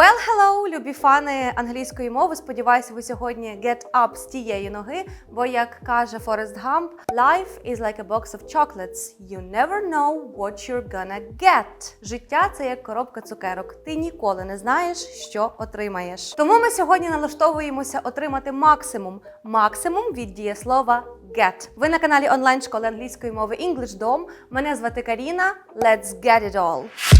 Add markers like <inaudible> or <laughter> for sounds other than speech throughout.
Well, hello, любі фани англійської мови. Сподіваюся, ви сьогодні get up з тієї ноги. Бо, як каже Форест Гамп, life is like a box of chocolates. You never know what you're gonna get. Життя це як коробка цукерок. Ти ніколи не знаєш, що отримаєш. Тому ми сьогодні налаштовуємося отримати максимум. Максимум від дієслова get. Ви на каналі онлайн школи англійської мови English Dom. Мене звати Каріна. Let's get it all!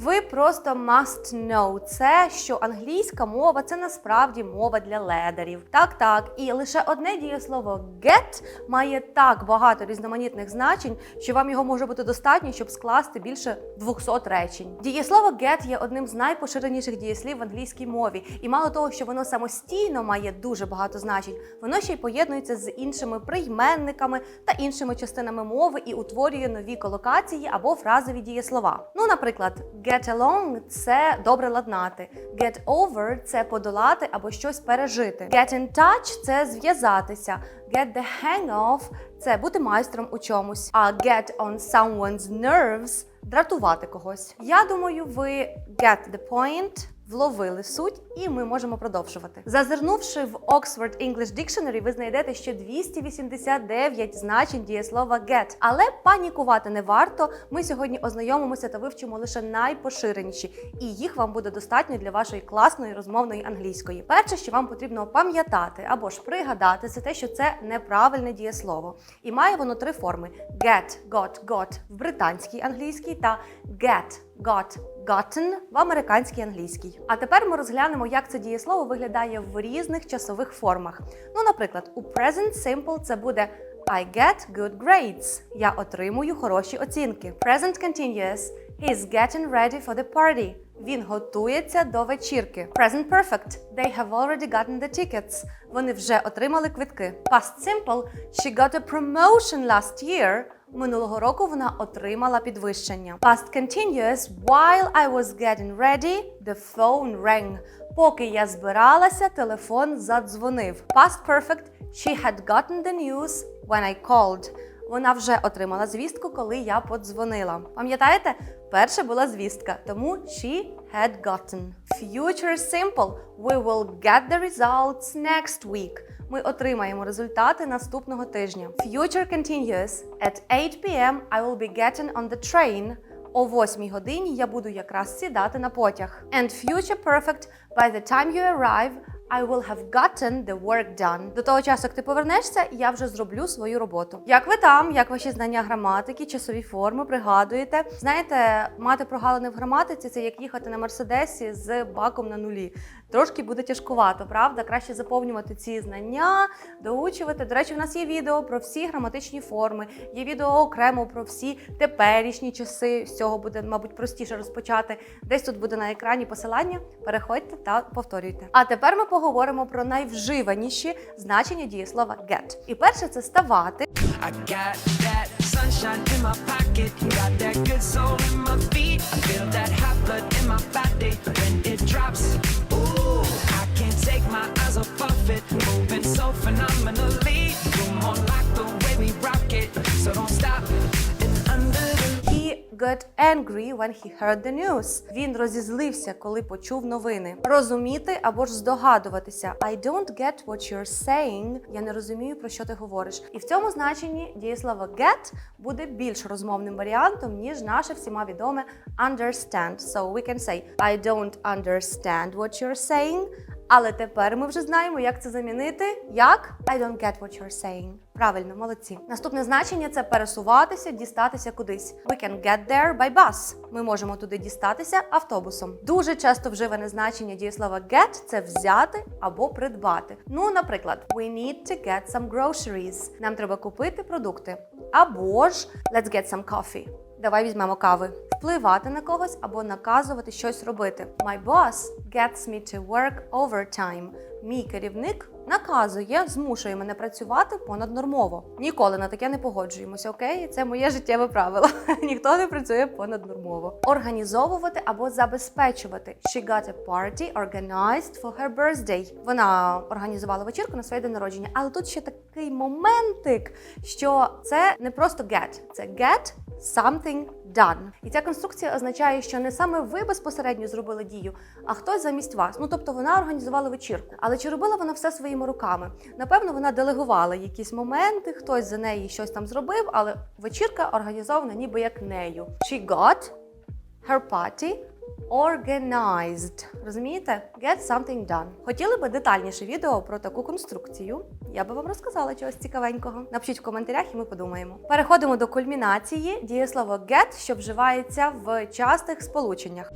Ви просто must know це, що англійська мова це насправді мова для ледерів. Так, так. І лише одне дієслово get має так багато різноманітних значень, що вам його може бути достатньо, щоб скласти більше 200 речень. Дієслово get є одним з найпоширеніших дієслів в англійській мові, і мало того, що воно самостійно має дуже багато значень, воно ще й поєднується з іншими прийменниками та іншими частинами мови і утворює нові колокації або фразові дієслова. Ну, наприклад, get along – це добре ладнати, get over – це подолати або щось пережити. Get in touch – це зв'язатися. Get the hang of – це бути майстром у чомусь. А get on someone's nerves – дратувати когось. Я думаю, ви get the point – вловили суть, і ми можемо продовжувати. Зазирнувши в Oxford English Dictionary, ви знайдете ще 289 значень дієслова get. Але панікувати не варто. Ми сьогодні ознайомимося та вивчимо лише найпоширеніші, і їх вам буде достатньо для вашої класної розмовної англійської. Перше, що вам потрібно пам'ятати або ж пригадати, це те, що це неправильне дієслово. І має воно три форми: get, got, got в британській англійській та get, got, gotten в американській англійській. А тепер ми розглянемо, як це дієслово виглядає в різних часових формах. Ну, наприклад, у present simple це буде I get good grades. Я отримую хороші оцінки. Present continuous He's getting ready for the party. Він готується до вечірки. Present perfect. They have already gotten the tickets. Вони вже отримали квитки. Past simple. She got a promotion last year. Минулого року вона отримала підвищення. Past continuous. While I was getting ready, the phone rang. Поки я збиралася, телефон задзвонив. Past perfect. She had gotten the news when I called. Вона вже отримала звістку, коли я подзвонила. Пам'ятаєте? Перша була звістка, тому she had gotten. Future simple. We will get the results next week. Ми отримаємо результати наступного тижня. Future continuous. At 8 p.m. I will be getting on the train. О 8 годині я буду якраз сідати на потяг. And future perfect. By the time you arrive, I will have gotten the work done. До того часу, як ти повернешся, я вже зроблю свою роботу. Як ви там, як ваші знання граматики, часові форми, пригадуєте? Знаєте, мати прогалини в граматиці це як їхати на мерседесі з баком на нулі. Трошки буде тяжкувато, правда? Краще заповнювати ці знання, доучувати. До речі, в нас є відео про всі граматичні форми, є відео окремо про всі теперішні часи. З цього буде, мабуть, простіше розпочати. Десь тут буде на екрані посилання. Переходьте та повторюйте. А тепер ми поговоримо про найвживаніші значення дієслова get. І перше це ставати. I got that sunshine in my pocket, got that good soul in my feet. I feel that hot blood in my body when it drops. Take my eyes off of it, moving so phenomenally. You're more like the way we rock it, so don't stop. And under the He got angry when he heard the news. Він розізлився, коли почув новини. Розуміти або ж здогадуватися. I don't get what you're saying. Я не розумію, про що ти говориш. І в цьому значенні дієслово get буде більш розмовним варіантом, ніж наше всіма відоме understand. So we can say I don't understand what you're saying. Але тепер ми вже знаємо, як це замінити. Як I don't get what you're saying. Правильно, молодці. Наступне значення це пересуватися, дістатися кудись. We can get there by bus. Ми можемо туди дістатися автобусом. Дуже часто вживане значення дієслова get – це взяти або придбати. Ну, наприклад, we need to get some groceries. Нам треба купити продукти. Або ж let's get some coffee. Давай візьмемо кави. Впливати на когось або наказувати щось робити. My boss gets me to work overtime. Мій керівник наказує, змушує мене працювати понаднормово. Ніколи на таке не погоджуємося, окей? Це моє життєве правило. <laughs> Ніхто не працює понаднормово. Організовувати або забезпечувати. She got a party organized for her birthday. Вона організувала вечірку на своє день народження. Але тут ще такий моментик, що це не просто get, це get something done. І ця конструкція означає, що не саме ви безпосередньо зробили дію, а хтось замість вас. Ну тобто вона організувала вечірку. Але чи робила вона все своїми руками? Напевно, вона делегувала якісь моменти, хтось за неї щось там зробив, але вечірка організована ніби як нею. She got her party organized. Розумієте? Get something done. Хотіли би детальніше відео про таку конструкцію? Я би вам розказала чогось цікавенького. Напишіть в коментарях, і ми подумаємо. Переходимо до кульмінації. Дієслово get, що вживається в частих сполученнях.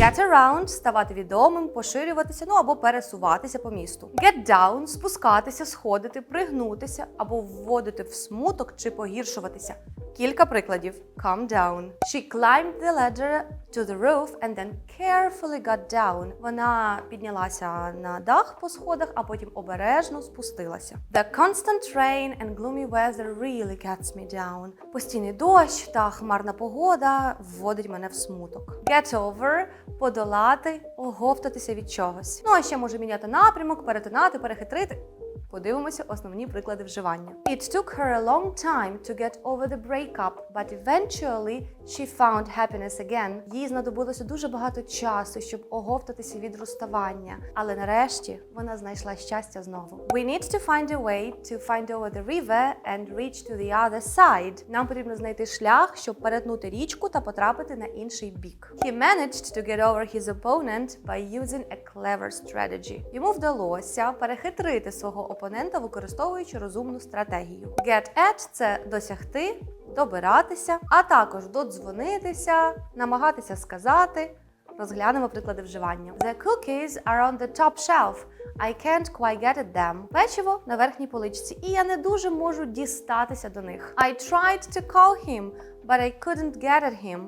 Get around – ставати відомим, поширюватися, ну або пересуватися по місту. Get down – спускатися, сходити, пригнутися або вводити в смуток чи погіршуватися. Кілька прикладів. Calm down. She climbed the ladder to the roof and then carefully got down. Вона піднялася на дах по сходах, а потім обережно спустилася. The constant rain and gloomy weather really gets me down. Постійний дощ та хмарна погода вводить мене в смуток. Get over – подолати, оговтатися від чогось. Ну а ще може міняти напрямок, перетинати, перехитрити. Подивимося основні приклади вживання. It took her a long time to get over the breakup, but eventually she found happiness again. Їй знадобилося дуже багато часу, щоб оговтатися від розставання, але нарешті вона знайшла щастя знову. We need to find a way to find over the river and reach to the other side. Нам потрібно знайти шлях, щоб перетнути річку та потрапити на інший бік. He managed to get over his opponent by using a clever strategy. Йому вдалося перехитрити свого опонента, використовуючи розумну стратегію. Get at – це досягти, добиратися, а також додзвонитися, намагатися сказати. Розглянемо приклади вживання. The cookies are on the top shelf. I can't quite get at them. Печиво на верхній поличці, і я не дуже можу дістатися до них. I tried to call him, but I couldn't get at him.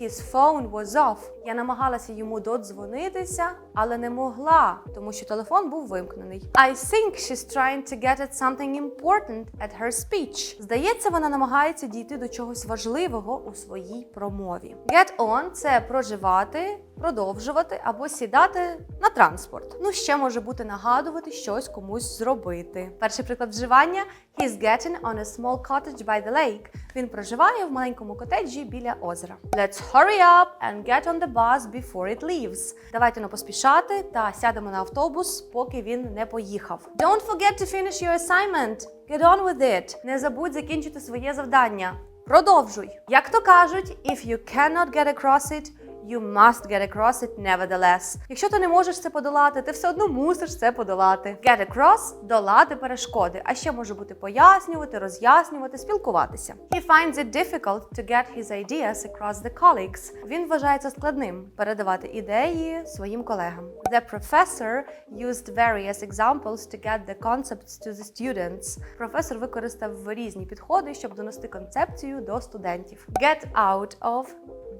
His phone was off. Я намагалася йому додзвонитися, але не могла, тому що телефон був вимкнений. I think she's trying to get at something important at her speech. Здається, вона намагається дійти до чогось важливого у своїй промові. Get on – це проживати, продовжувати або сідати на транспорт. Ну ще може бути нагадувати щось комусь зробити. Перший приклад вживання He's getting on a small cottage by the lake. Він проживає в маленькому котеджі біля озера. Let's hurry up and get on the bus before it leaves. Давайте не поспішати та сядемо на автобус, поки він не поїхав. Don't forget to finish your assignment. Get on with it. Не забудь закінчити своє завдання. Продовжуй. Як то кажуть, if you cannot get across it, You must get across it nevertheless. Якщо ти не можеш це подолати, ти все одно мусиш це подолати. Get across – долати перешкоди. А ще може бути пояснювати, роз'яснювати, спілкуватися. He finds it difficult to get his ideas across the colleagues. Він вважається складним передавати ідеї своїм колегам. The professor used various examples to get the concepts to the students. Професор використав різні підходи, щоб донести концепцію до студентів. Get out of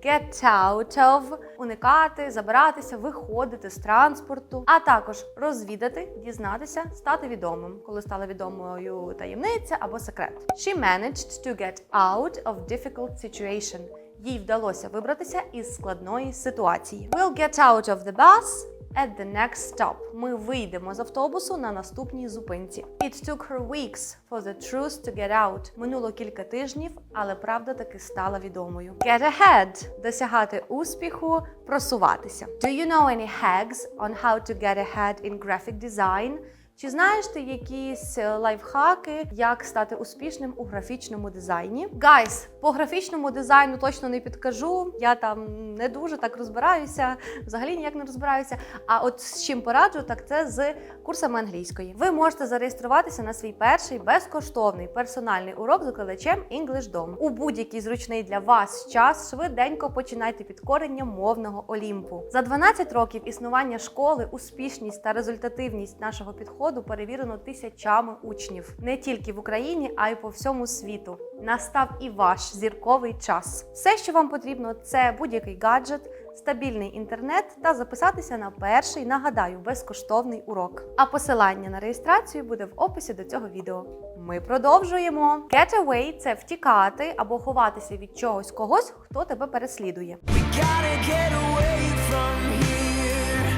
get out of – уникати, забиратися, виходити з транспорту, а також розвідати, дізнатися, стати відомим, коли стала відомою таємниця або секрет. She managed to get out of difficult situation. Їй вдалося вибратися із складної ситуації. We'll get out of the bus At the next stop. Ми вийдемо з автобусу на наступній зупинці. It took her weeks for the truth to get out. Минуло кілька тижнів, але правда таки стала відомою. Get ahead – досягати успіху, просуватися. Do you know any hacks on how to get ahead in graphic design? Чи знаєш ти якісь е, лайфхаки, як стати успішним у графічному дизайні? Гайс, по графічному дизайну точно не підкажу. Я там не дуже так розбираюся, взагалі ніяк не розбираюся. А от з чим пораджу, так це з курсами англійської. Ви можете зареєструватися на свій перший безкоштовний персональний урок з викладачем EnglishDom. У будь-який зручний для вас час швиденько починайте підкорення мовного олімпу. За 12 років існування школи, успішність та результативність нашого підходу перевірено тисячами учнів не тільки в Україні, а й по всьому світу. Настав і ваш зірковий час. Все, що вам потрібно, це будь-який гаджет, стабільний інтернет та записатися на перший, нагадаю, безкоштовний урок. А посилання на реєстрацію буде в описі до цього відео. Ми продовжуємо. Get away – це втікати або ховатися від чогось когось, хто тебе переслідує. We gotta get away from here.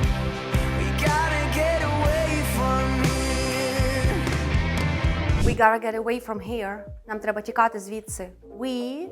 We gotta get away from. Нам треба тікати звідси. We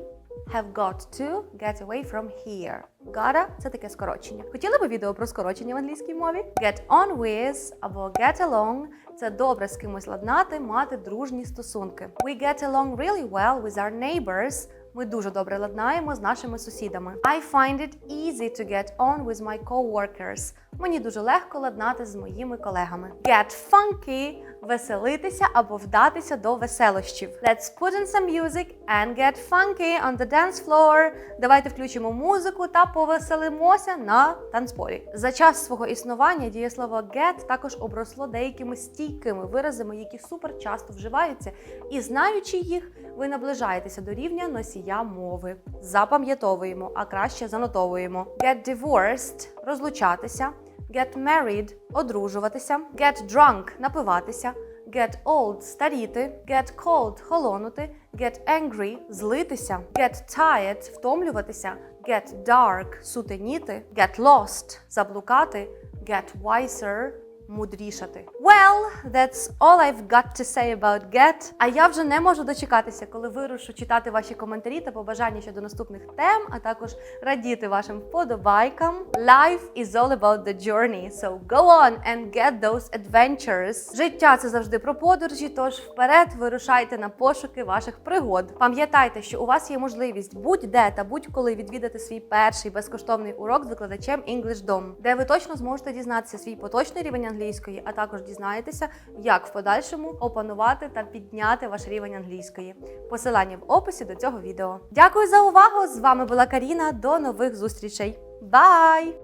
have got to get away from here. Gotta – це таке скорочення. Хотіли би відео про скорочення в англійській мові? Get on with або get along – це добре з кимось ладнати, мати дружні стосунки. We get along really well with our neighbors. Ми дуже добре ладнаємо з нашими сусідами. I find it easy to get on with my coworkers. Мені дуже легко ладнати з моїми колегами. Get funky – веселитися або вдатися до веселощів. Let's put in some music and get funky on the dance floor. Давайте включимо музику та повеселимося на танцполі. За час свого існування дієслово get також обросло деякими стійкими виразами, які супер часто вживаються, і знаючи їх, ви наближаєтеся до рівня носія мови. Запам'ятовуємо, а краще занотовуємо. Get divorced – розлучатися. Get married – одружуватися. Get drunk – напиватися. Get old – старіти. Get cold – холонути. Get angry – злитися. Get tired – втомлюватися. Get dark – сутеніти. Get lost – заблукати. Get wiser – мудрішати. Well, that's all I've got to say about get. А я вже не можу дочекатися, коли вирушу читати ваші коментарі та побажання щодо наступних тем, а також радіти вашим вподобайкам. Life is all about the journey, so go on and get those adventures. Життя це завжди про подорожі, тож вперед вирушайте на пошуки ваших пригод. Пам'ятайте, що у вас є можливість будь-де та будь-коли відвідати свій перший безкоштовний урок з викладачем English Dom, де ви точно зможете дізнатися свій поточний рівень англійської, а також дізнаєтеся, як в подальшому опанувати та підняти ваш рівень англійської. Посилання в описі до цього відео. Дякую за увагу! З вами була Каріна. До нових зустрічей. Бай!